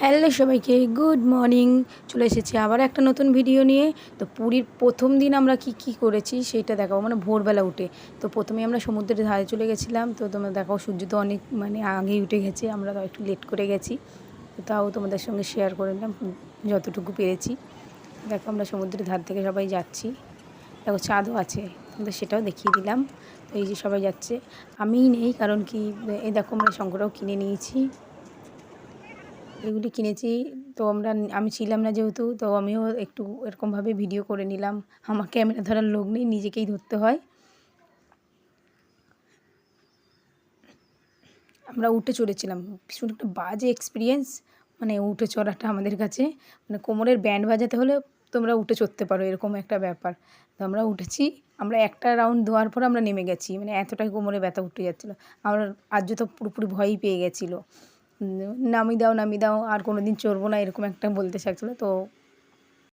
Hello সবাইকে, good morning. চলে এসেছি আবার একটা নতুন ভিডিও নিয়ে। তো পুরীর প্রথম দিন আমরা কি কি করেছি সেটা দেখাবো। মানে ভোরবেলা উঠে। তো প্রথমে আমরা সমুদ্রের ধারে চলে গেছিলাম। তো তোমরা দেখাও সূর্য তো অনেক মানে আগেই উঠে গেছে। আমরা তো একটু লেট করে গেছি। তো তাও তোমাদের সঙ্গে শেয়ার করে নিলাম, যতটুকু পেরেছি। দেখো, আমরা সমুদ্রের ধার থেকে সবাই যাচ্ছি। দেখো, চাঁদও আছে। তোমাদের সেটাও দেখিয়ে দিলাম। তো এই যে সবাই যাচ্ছে। আমিই নেই, কারণ কি এই দেখো, আমরা শঙ্করাও কিনে নিয়েছি। এগুলি কিনেছি। তো আমরা, আমি ছিলাম না যেহেতু, তো আমিও একটু এরকমভাবে ভিডিও করে নিলাম। আমার ক্যামেরা ধরার লোক নেই, নিজেকেই ধরতে হয়। আমরা উঠে চড়েছিলাম। ভীষণ একটা বাজে এক্সপিরিয়েন্স মানে উঠে চড়াটা আমাদের কাছে। মানে কোমরের ব্যান্ড বাজাতে হলে তোমরা উঠে চড়তে পারো, এরকম একটা ব্যাপার। তো আমরা উঠেছি, আমরা একটা রাউন্ড দেওয়ার পর আমরা নেমে গেছি। মানে এতটাই কোমরে ব্যথা উঠে যাচ্ছিল। আমার আজ তো পুরোপুরি ভয়ই পেয়ে গেছিল। নামিয়ে দাও নামি দাও আর কোনোদিন চড়বো না এরকম একটা বলতে চাইছিলো। তো